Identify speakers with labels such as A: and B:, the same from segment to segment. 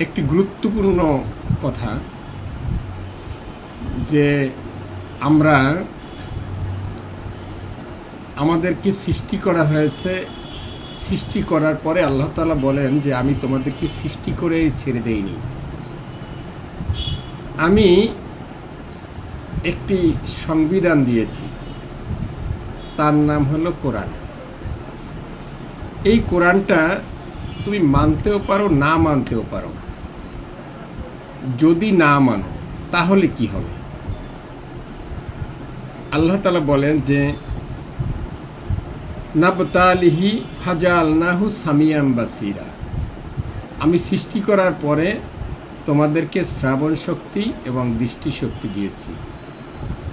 A: একটি গুরুত্বপূর্ণ কথা যে আমরা আমাদেরকে সৃষ্টি করা হয়েছে, সৃষ্টি করার পরে আল্লাহ তাআলা বলেন যে আমি তোমাদেরকে সৃষ্টি করেই ছেড়ে দেইনি। আমি একটি সংবিধান দিয়েছি, তার নাম হলো কোরআন। এই কোরআনটা তুমি মানতেও পারো, না মানতেও পারো। যদি না মানো, তাহলে কি হবে? আল্লাহ তালা বলেন যে, নাবতালিহি ফাজাল নাহু সামিয়াম বাসিরা। আমি সৃষ্টি করার পরে তোমাদেরকে শ্রাবণ শক্তি এবং দৃষ্টি শক্তি দিয়েছি।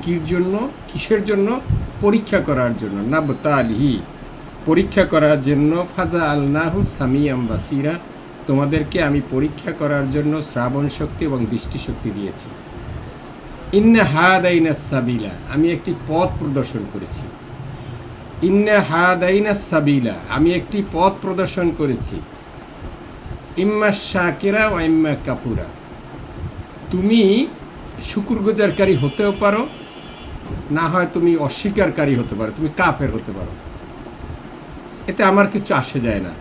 A: কির জন্য? কিসের জন্য? পরীক্ষা করার জন্য। নাবতালিহি, পরীক্ষা করার জন্য ফাজা আল নাহু সামিয়াম বাসিরা তোমাদেরকে আমি পরীক্ষা করার জন্য শ্রাবণ শক্তি এবং দৃষ্টিশক্তি দিয়েছি। ইন্না হাদাইনা সাবিলা, আমি একটি পথ প্রদর্শন করেছি। ইন্না হাদাইনা সাবিলা, আমি একটি পথ প্রদর্শন করেছি। ইম্মা শাকেরা ও ইম্মা কাপুরা তুমি শুকুরগুজারকারী হতেও পারো, না হয় তুমি অস্বীকারকারী হতে পারো, তুমি কাপের হতে পারো। এতে আমার কিছু আসে যায় না।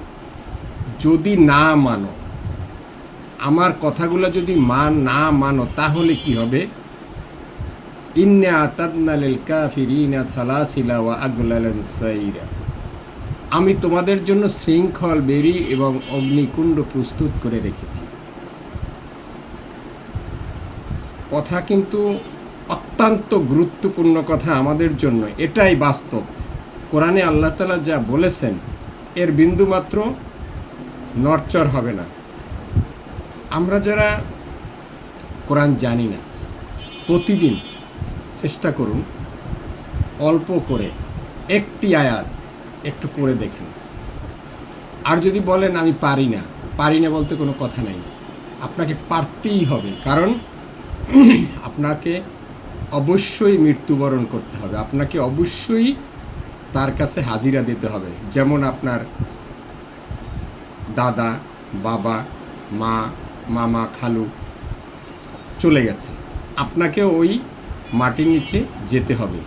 A: যদি না মানো, আমার কথাগুলো যদি মান না মানো, তাহলে কি হবে? আমি তোমাদের জন্য শৃঙ্খল, বেরি এবং অগ্নিকুণ্ড প্রস্তুত করে রেখেছি। কথা কিন্তু অত্যন্ত গুরুত্বপূর্ণ কথা আমাদের জন্য, এটাই বাস্তব। কোরআনে আল্লাহ তালা যা বলেছেন, এর বিন্দুমাত্র নরচর হবে না। আমরা যারা কোরআন জানি না, প্রতিদিন চেষ্টা করুন অল্প করে একটি আয়াত একটু পড়ে দেখেন। আর যদি বলেন আমি পারি না পারি না বলতে কোনো কথা নাই। আপনাকে পারতেই হবে, কারণ আপনাকে অবশ্যই মৃত্যুবরণ করতে হবে। আপনাকে অবশ্যই তার কাছে হাজিরা দিতে হবে। যেমন আপনার দাদা, বাবা, মা, মামা, খালু চলে গেছে। আপনাকে ওই মাটির নিচে যেতে হবে।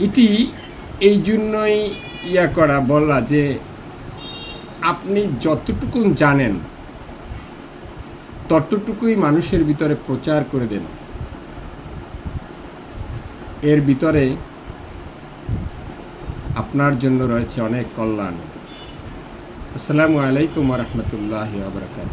A: এটি এই জন্যই ইয়া করা, বলা যে আপনি যতটুকু জানেন, ততটুকুই মানুষের ভিতরে প্রচার করে দেন। এর ভিতরে আপনার জন্য রয়েছে অনেক কল্যাণ। আসসালামু আলাইকুম রহমতুল্লাহ আবরকাত